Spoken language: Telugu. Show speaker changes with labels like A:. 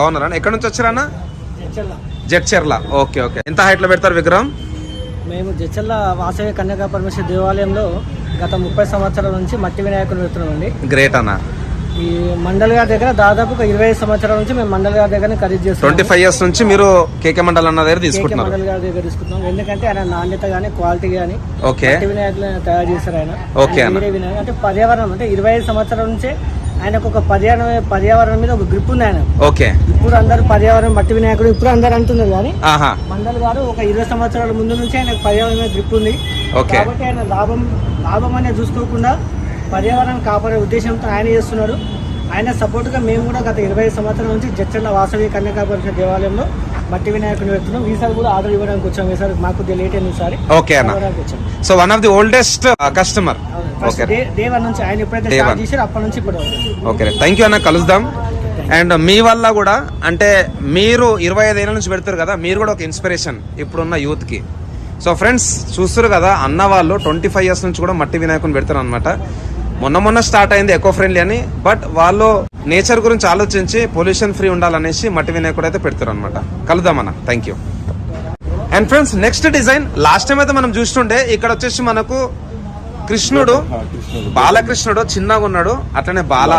A: బాగున్నారా ఎక్కడి నుంచి
B: జడ్చల్ల
A: జడ్చెర్ల. Okay okay. ఎంత హైట్లో పెడతారు విగ్రహం?
B: మేము జడ్చల్ల వాసవి కన్యకా పరమేశ్వర దేవాలయంలో గత ముప్పై సంవత్సరాల నుంచి మట్టి వినాయకుడు పెడుతున్నామండి.
A: గ్రేట్ అన్న.
B: ఈ మండల్ గారి దగ్గర దాదాపు ఒక ఇరవై సంవత్సరాల నుంచి మేము మండల్ గారి దగ్గర ఖరీదు చేస్తున్నాం
A: ట్వంటీ ఫైవ్ ఇయర్స్ నుంచి మీరు కేకే మండల్ అన్న దగ్గర
B: కేకే
A: తీసుకుంటున్నారు.
B: మండల్ గారి దగ్గర తీసుకుంటున్నాం ఎందుకంటే ఆయన నాణ్యత కానీ క్వాలిటీ కానీ
A: ఓకే.
B: మట్టి వినాయకులు తయారు చేశారు ఆయన.
A: ఓకే
B: అంటే పర్యావరణం అంటే ఇరవై సంవత్సరాల నుంచే ఆయనకు ఒక పర్యావరణ పర్యావరణం మీద ఒక గ్రిప్ ఉంది ఆయన.
A: ఓకే.
B: ఇప్పుడు అందరు పర్యావరణం మట్టి వినాయకుడు ఇప్పుడు అందరు అంటున్నారు కానీ మండల్ గారు ఒక ఇరవై సంవత్సరాల ముందు నుంచి ఆయన పర్యావరణ గ్రిప్ ఉంది.
A: ఓకే.
B: కాబట్టి ఆయన లాభం లాభం అనేది చూసుకోకుండా పర్యావరణం కాపాడే ఉద్దేశంతో ఆయన చేస్తున్నాడు. ఆయన సపోర్ట్గా మేము కూడా గత ఇరవై సంవత్సరాల నుంచి జడ్చండ వాసవి కన్యకా పరిషత్ దేవాలయంలో మట్టి వినాయకుని పెడుతున్నాం. ఈసారి కూడా ఆర్డర్ ఇవ్వడానికి వచ్చాం. ఈసారి మాకు లేట్ అయింది
A: ఓకే అన్న. So one of the oldest customer. Okay
B: day day one నుంచి ఆయన ఎప్పుడైతే
A: Day
B: స్టార్ట్
A: one.
B: చేశారో అప్పటి నుంచి ఇప్పుడు
A: ఓకే థ్యాంక్ యూ అన్న కలుద్దాం. అండ్ మీ వల్ల కూడా అంటే మీరు ఇరవై ఐదేళ్ళ నుంచి పెడతారు కదా మీరు కూడా ఒక ఇన్స్పిరేషన్ ఇప్పుడున్న యూత్కి. సో ఫ్రెండ్స్ చూస్తారు కదా అన్న వాళ్ళు ట్వంటీ ఫైవ్ ఇయర్స్ నుంచి కూడా మట్టి వినాయకుని పెడతారు అనమాట మొన్న మొన్న స్టార్ట్ అయింది ఎకో ఫ్రెండ్లీ అని బట్ వాళ్ళు నేచర్ గురించి ఆలోచించి పొల్యూషన్ ఫ్రీ ఉండాలనేసి మట్టి వినాయకుడు అయితే పెడతారు అనమాట కలుద్దామన్న thank you and friends next design last time అయితే మనం చూస్తుంటే ఇక్కడ వచ్చేసి మనకు కృష్ణుడు బాలకృష్ణుడు చిన్నగా ఉన్నాడు అట్లనే బాల.